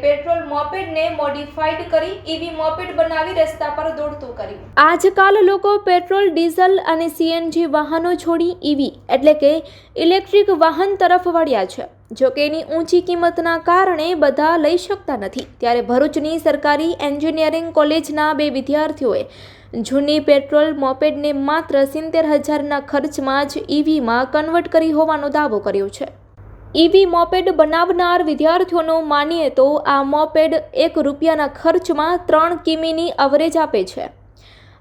Petrol મોપેડને modified કરી EV moped બનાવી રસ્તા પર દોડતું કર્યું. આજકાલ લોકો પેટ્રોલ, ડીઝલ અને સીએનજી વાહનો છોડી ઈવી એટલે કે ઇલેક્ટ્રિક વાહન તરફ વળ્યા છે. જોકે એની ઊંચી કિંમતના કારણે બધા લઈ શકતા નથી. ત્યારે ભરૂચની સરકારી એન્જિનિયરિંગ કોલેજના બે વિદ્યાર્થીઓએ જૂની પેટ્રોલ મોપેડને માત્ર સિત્તેર હજારના ખર્ચમાં જ ઈવીમાં કન્વર્ટ કરી હોવાનો દાવો કર્યો છે. ઈવી મોપેડ બનાવનાર વિદ્યાર્થીઓનું માનીએ તો આ મોપેડ એક રૂપિયાના ખર્ચમાં ત્રણ કિમીની અવરેજ આપે છે.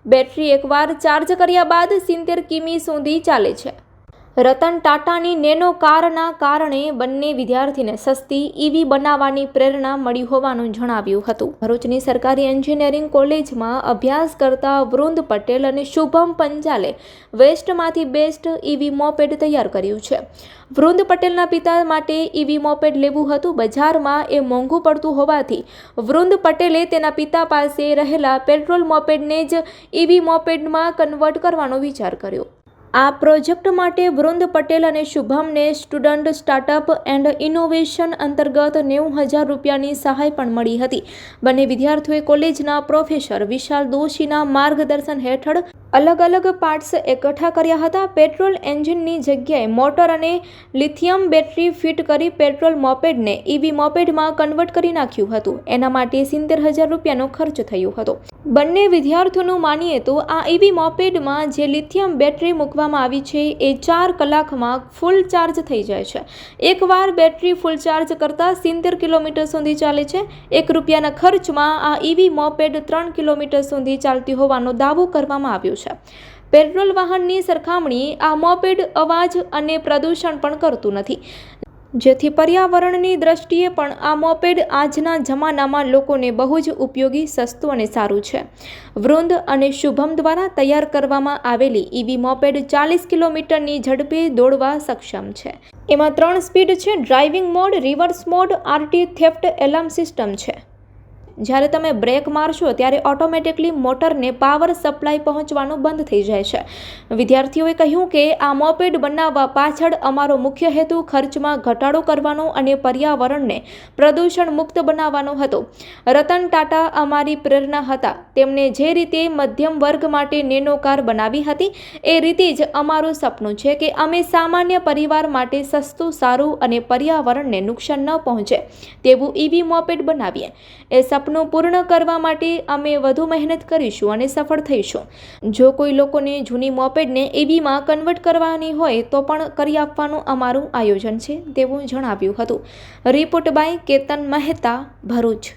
બેટરી એકવાર ચાર્જ કર્યા બાદ સિત્તેર કિમી સુધી ચાલે છે. રતન ટાટાની નેનો કારના કારણે બંને વિદ્યાર્થીને સસ્તી ઈવી બનાવવાની પ્રેરણા મળી હોવાનું જણાવ્યું હતું. ભરૂચની સરકારી એન્જિનિયરિંગ કોલેજમાં અભ્યાસ કરતા વૃંદ પટેલ અને શુભમ પંચાલે વેસ્ટમાંથી બેસ્ટ ઈવી મોપેડ તૈયાર કર્યું છે. વૃંદ પટેલના પિતા માટે ઈવી મોપેડ લેવું હતું. બજારમાં એ મોંઘું પડતું હોવાથી વૃંદ પટેલે તેના પિતા પાસે રહેલા પેટ્રોલ મોપેડને જ ઈવી મોપેડમાં કન્વર્ટ કરવાનો વિચાર કર્યો. આ પ્રોજેક્ટ માટે વૃંદ પટેલ અને શુભમને સ્ટુડન્ટ સ્ટાર્ટઅપ એન્ડ ઇનોવેશન અંતર્ગત નેવું હજાર રૂપિયાની સહાય પણ મળી હતી. બંને વિદ્યાર્થીઓએ કોલેજના પ્રોફેસર વિશાલ દોશીના માર્ગદર્શન હેઠળ અલગ અલગ પાર્ટ્સ એકઠા કર્યા હતા. પેટ્રોલ એન્જિનની જગ્યાએ મોટર અને લિથિયમ બેટરી ફિટ કરી પેટ્રોલ મોપેડને ઈવી મોપેડમાં કન્વર્ટ કરી નાખ્યું હતું. એના માટે સિત્તેર હજાર રૂપિયાનો ખર્ચ થયો હતો. બંને વિદ્યાર્થીઓનું માનીએ તો આ ઈવી મોપેડમાં જે લિથિયમ બેટરી મૂકવામાં આવી છે, એ ચાર કલાકમાં ફૂલ ચાર્જ થઈ જાય છે. એકવાર બેટરી ફૂલ ચાર્જ કરતાં સિત્તેર કિલોમીટર સુધી ચાલે છે. એક રૂપિયાના ખર્ચમાં આ ઈવી મોપેડ ત્રણ કિલોમીટર સુધી ચાલતી હોવાનો દાવો કરવામાં આવ્યો છે. પેટ્રોલ વાહનની સરખામણી આ મોપેડ અવાજ અને પ્રદૂષણ પણ કરતું નથી. જેથી પર્યાવરણની દ્રષ્ટિએ પણ આ મોપેડ આજના જમાનામાં લોકોને બહુ જ ઉપયોગી, સસ્તું અને સારું છે. વૃંદ અને શુભમ દ્વારા તૈયાર કરવામાં આવેલી ઈવી મોપેડ ચાલીસ કિલોમીટરની ઝડપે દોડવા સક્ષમ છે. એમાં ત્રણ સ્પીડ છે, driving mode, reverse mode, anti theft alarm system છે. જ્યારે તમે બ્રેક મારશો ત્યારે ઓટોમેટિકલી મોટરને પાવર સપ્લાય પહોંચવાનું બંધ થઈ જાય છે. વિદ્યાર્થીઓએ કહ્યું કે આ મોપેડ બનાવવા પાછળ અમારો મુખ્ય હેતુ ખર્ચમાં ઘટાડો કરવાનો અને પર્યાવરણને પ્રદૂષણ મુક્ત બનાવવાનો હતો. રતન ટાટા અમારી પ્રેરણા હતા. તેમણે જે રીતે મધ્યમ વર્ગ માટે નેનો કાર બનાવી હતી, એ રીતે જ અમારું સપનું છે કે અમે સામાન્ય પરિવાર માટે સસ્તું, સારું અને પર્યાવરણને નુકસાન ન પહોંચે તેવું ઈવી મોપેડ બનાવીએ. એ સપનું પૂર્ણ કરવા માટે અમે વધુ મહેનત કરીશું અને સફળ થઈશું. જો કોઈ લોકોને જૂની મોપેડને એવીમાં કન્વર્ટ કરવાની હોય તો પણ કરી આપવાનું અમારું આયોજન છે તેવું જણાવ્યું હતું. Report by Ketan Mehta Bharuch.